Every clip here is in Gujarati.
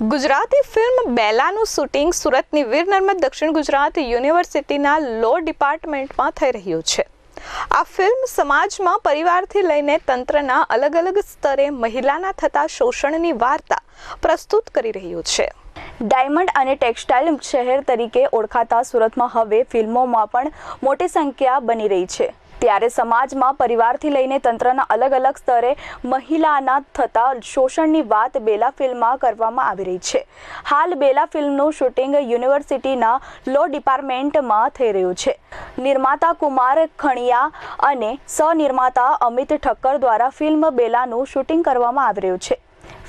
ગુજરાતી ફિલ્મ બેલાનું શૂટિંગ સુરતની વીર નર્મદ દક્ષિણ ગુજરાત યુનિવર્સિટીના લો ડિપાર્ટમેન્ટમાં થઈ રહ્યું છે. આ ફિલ્મ સમાજમાં પરિવારથી લઈને તંત્રના અલગ અલગ સ્તરે મહિલાના થતા શોષણની વાર્તા પ્રસ્તુત કરી રહ્યું છે. ડાયમંડ અને ટેક્સટાઇલ શહેર તરીકે ઓળખાતા સુરતમાં હવે ફિલ્મોમાં પણ મોટી સંખ્યા બની રહી છે. ત્યારે સમાજમાં પરિવારથી લઈને તંત્રના અલગ અલગ સ્તરે મહિલાના થતા શોષણની વાત બેલા ફિલ્મમાં કરવામાં આવી રહી છે. હાલ બેલા ફિલ્મનું શૂટિંગ યુનિવર્સિટીના લો ડિપાર્ટમેન્ટમાં થઈ રહ્યું છે. નિર્માતા કુમાર ખણિયા અને સહનિર્માતા અમિત ઠક્કર દ્વારા ફિલ્મ બેલાનું શૂટિંગ કરવામાં આવી રહ્યું છે.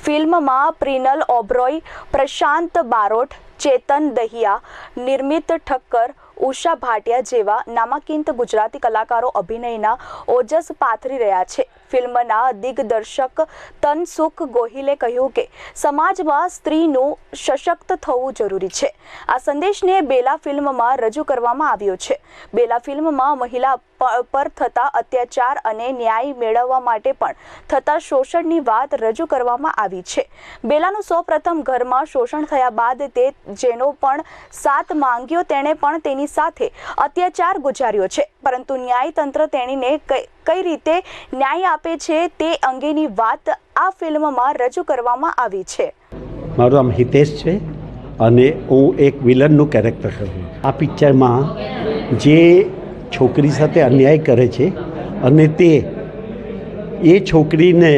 ફિલ્મમાં પ્રિનલ ઓબ્રોય પ્રશાંત બારોટ ચેતન દહિયા નિર્મિત ઠક્કર ઉષા ભાટિયા જેવા નામાંકિત ગુજરાતી કલાકારો અભિનયના ઓજસ પાથરી રહ્યા છે. ફિલ્મના દિગ્દર્શક તનસુખ ગોહિલે કહ્યું કે, સમાજમાં સ્ત્રીનું સશક્ત થવું જરૂરી છે. આ સંદેશને બેલા ફિલ્મમાં રજૂ કરવામાં આવ્યો છે. બેલા ફિલ્મમાં મહિલા પર થતા અત્યાચાર અને ન્યાય મેળવવા માટે પણ થતા શોષણની વાત રજૂ કરવામાં આવી છે. બેલાનું સૌપ્રથમ ઘરમાં શોષણ થયા બાદ તે, જેનો પણ સાથ માંગ્યો, તેણે પણ તેની સાથે અત્યાચાર ગુજાર્યો છે. પરંતુ ન્યાયતંત્ર તેણીને કઈ રીતે ન્યાય આપે છે તે અંગેની વાત આ ફિલ્મમાં રજૂ કરવામાં આવી છે. મારું નામ હિતેશ છે અને હું એક વિલનનું કેરેક્ટર કરું આ પિક્ચરમાં જે છોકરી સાથે અન્યાય કરે છે અને તે એ છોકરીને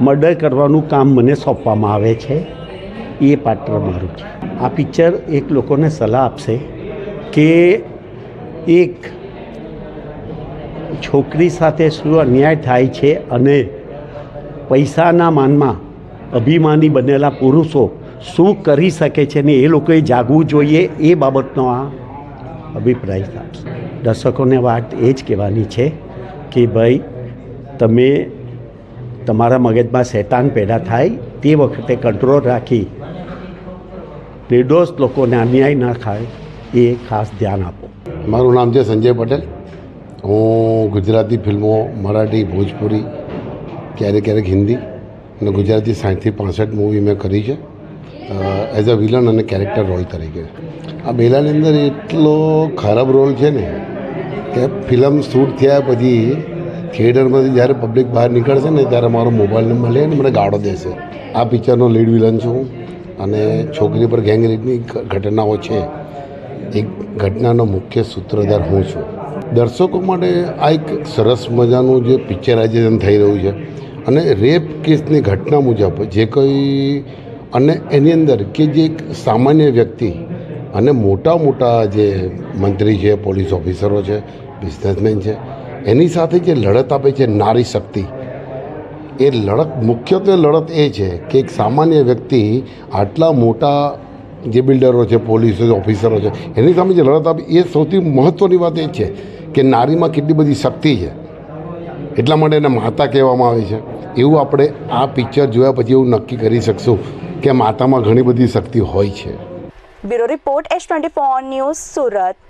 મર્ડર કરવાનું કામ મને સોંપવામાં આવે છે, એ પાત્ર મારું છે. આ પિક્ચર એક લોકોને સલાહ આપશે કે એક છોકરી સાથે શું અન્યાય થાય છે અને પૈસાના માનમાં અભિમાની બનેલા પુરુષો શું કરી શકે છે ને એ લોકોએ જાગવું જોઈએ એ બાબતનો આ અભિપ્રાય થાય દર્શકોને વાત એ જ કહેવાની છે કે ભાઈ, તમે તમારા મગજમાં શેતાન પેદા થાય તે વખતે કંટ્રોલ રાખી નિર્દોષ લોકોને અન્યાય ના થાય. એ ખાસ ધ્યાન આપો. મારું નામ છે સંજય પટેલ. હું ગુજરાતી ફિલ્મો મરાઠી, ભોજપુરી, ક્યારેક ક્યારેક હિન્દી અને ગુજરાતી સાઠથી પાસઠ મૂવી મેં કરી છે. એઝ અ વિલન અને કેરેક્ટર રોલ તરીકે. આ બેલાની અંદર એટલો ખરાબ રોલ છે ને કે ફિલ્મ શૂટ થયા પછી થિયેટરમાંથી જ્યારે પબ્લિક બહાર નીકળશે ને ત્યારે મારો મોબાઈલ નંબર લે ને મને ગાળો દેશે. આ પિક્ચરનો લીડ વિલન છું અને છોકરી પર ગેંગ રેપની ઘટનાઓ છે. એક ઘટનાનો મુખ્ય સૂત્રધાર હું છું. દર્શકો માટે આ એક સરસ મજાનું જે પિક્ચરાઇઝેશન થઈ રહ્યું છે અને રેપ કેસની ઘટના મુજબ જે કંઈ અને એની અંદર કે જે એક સામાન્ય વ્યક્તિ અને મોટા મોટા જે મંત્રી છે, પોલીસ ઓફિસરો છે, બિઝનેસમેન છે, એની સાથે જે લડત આપે છે નારી શક્તિ, એ લડત મુખ્યત્વે લડત એ છે કે એક સામાન્ય વ્યક્તિ આટલા મોટા જે બિલ્ડરો છે, પોલીસ ઓફિસરો છે, એની સામે જે લડત આપી, એ સૌથી મહત્ત્વની વાત એ છે કે નારીમાં કેટલી બધી શક્તિ છે. એટલા માટે એને માતા કહેવામાં આવે છે. એવું આપણે આ પિક્ચર જોયા પછી એવું નક્કી કરી શકશું કે માતામાં ઘણી બધી શક્તિ હોય છે. Bureau report S twenty news Surat.